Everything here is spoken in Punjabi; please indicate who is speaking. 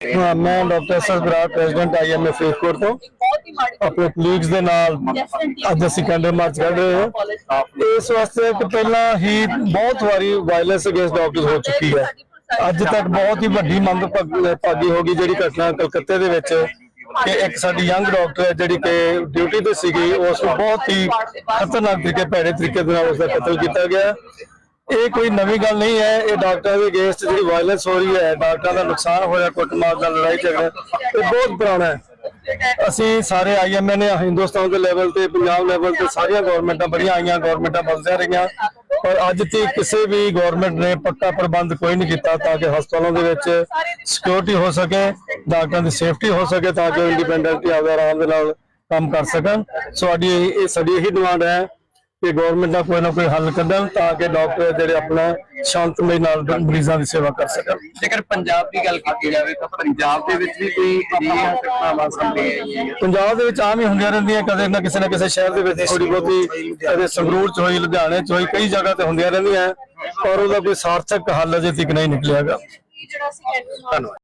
Speaker 1: ਹਾਂ, ਮੈਂ doctor Sarbraj president IMA Faridkot ਤੋਂ। ਆਪਣੇ ਕਲੀਗਸ ਦੇ ਨਾਲ ਅੱਜ ਅਸੀਂ ਕੈਂਡਲ ਮਾਰਚ ਕਰ ਰਹੇ ਹਾਂ। ਇਸ ਵਾਸਤੇ ਕਿ ਪਹਿਲਾਂ ਹੀ ਬਹੁਤ ਵਾਰੀ ਵਾਇਲੈਂਸ ਅਗੇਂਸਟ ਡਾਕਟਰਸ ਹੋ ਚੁੱਕੀ ਹੈ। ਅੱਜ ਤੱਕ ਬਹੁਤ ਹੀ ਵੱਡੀ ਮੰਦ ਭਾਗੀ ਹੋ ਗਈ, ਜਿਹੜੀ ਘਟਨਾ ਕਲਕੱਤੇ ਦੇ ਵਿੱਚ ਕਿ ਇੱਕ ਸਾਡੀ ਯੰਗ ਡਾਕਟਰ ਹੈ, ਜਿਹੜੀ ਕਿ ਡਿਊਟੀ ਤੇ ਸੀਗੀ, ਉਸ ਨੂੰ ਬਹੁਤ ਹੀ ਖਤਰਨਾਕ ਤਰੀਕੇ, ਭੈੜੇ ਤਰੀਕੇ ਦੇ ਨਾਲ ਉਸ ਦਾ ਕਤਲ ਕੀਤਾ ਗਿਆ। ਇਹ ਕੋਈ ਨਵੀਂ ਗੱਲ ਨਹੀਂ ਹੈ, ਇਹ ਡਾਕਟਰਾਂ ਦੇ ਅਗੇਂਸਟ ਜਿਹੜੀ ਵਾਇਲੈਂਸ ਹੋ ਰਹੀ ਹੈ, ਡਾਕਟਰਾਂ ਦਾ ਨੁਕਸਾਨ ਹੋਇਆ, ਕੁੱਟਮਾਰ ਦਾ ਲੜਾਈ ਝਗੜਾ, ਇਹ ਬਹੁਤ ਪੁਰਾਣਾ ਹੈ। ਅਸੀਂ ਸਾਰੇ ਆਈਐਮਏ ਨੇ ਹਿੰਦੁਸਤਾਨ ਦੇ ਲੈਵਲ ਤੇ, ਪੰਜਾਬ ਲੈਵਲ ਤੇ ਸਾਰੀਆਂ ਗਵਰਨਮੈਂਟਾਂ ਬੜੀਆਂ ਆਈਆਂ ਗਵਰਨਮੈਂਟਾਂ ਬਦਲਦੀਆਂ ਰਹੀਆਂ। ਪਰ ਅੱਜ ਤੇ ਕਿਸੇ ਵੀ ਗਵਰਨਮੈਂਟ ਨੇ ਪੱਕਾ ਪ੍ਰਬੰਧ ਕੋਈ ਨਹੀਂ ਕੀਤਾ ਤਾਂ ਕਿ ਹਸਪਤਾਲਾਂ ਦੇ ਵਿੱਚ ਸਿਕਿਉਰਿਟੀ ਹੋ ਸਕੇ, ਡਾਕਟਰਾਂ ਦੀ ਸੇਫਟੀ ਹੋ ਸਕੇ ਤਾਂ ਕਿ ਇੰਡੀਪੈਂਡੈਂਟਲੀ ਆਵੇ ਆਰਾਮ ਦੇ ਨਾਲ ਕੰਮ ਕਰ ਸਕਣ। ਸਾਡੀ ਇਹ ਸਾਡੀ ਇਹੀ ਡਿਮਾਂਡ ਹੈ ਕਿ ਗਵਰਨਮੈਂਟ ਦਾ ਕੋਈ ਨਾ ਕੋਈ ਹੱਲ ਕੱਢਣ ਤਾਂ ਕਿ ਡਾਕਟਰ ਜਿਹੜੇ ਆਪਣਾ ਸ਼ਾਂਤਮਈ ਨਾਲ ਮਰੀਜ਼ਾਂ ਦੀ ਸੇਵਾ ਕਰ ਸਕਣ।
Speaker 2: ਜੇਕਰ ਪੰਜਾਬ ਦੀ ਗੱਲ ਕੀਤੀ ਜਾਵੇ ਤਾਂ ਪੰਜਾਬ ਦੇ ਵਿੱਚ ਵੀ ਕੋਈ ਅਜਿਹੀਆਂ ਘਟਨਾਵਾਂ ਸਾਹਮਣੇ ਆਈਆਂ ਹੈ।
Speaker 1: ਪੰਜਾਬ ਦੇ ਵਿੱਚ ਆਮ ਹੀ ਹੁੰਦੀਆਂ ਰਹਿੰਦੀਆਂ ਕਦੇ ਨਾ ਕਿਸੇ ਨਾ ਕਿਸੇ ਸ਼ਹਿਰ ਦੇ ਵਿੱਚ ਥੋੜੀ ਬਹੁਤੀ ਕਦੇ ਸੰਗਰੂਰ ਚ ਹੋਈ ਲੁਧਿਆਣੇ ਚ ਹੋਈ ਕਈ ਜਗ੍ਹਾ ਤੇ ਹੁੰਦੀਆਂ ਰਹਿੰਦੀਆਂ। ਪਰ ਉਹਦਾ ਕੋਈ ਸਾਰਥਕ ਹੱਲ ਅਜੇ ਤੱਕ ਨਹੀਂ ਨਿਕਲਿਆਗਾ।
Speaker 2: ਧੰਨਵਾਦ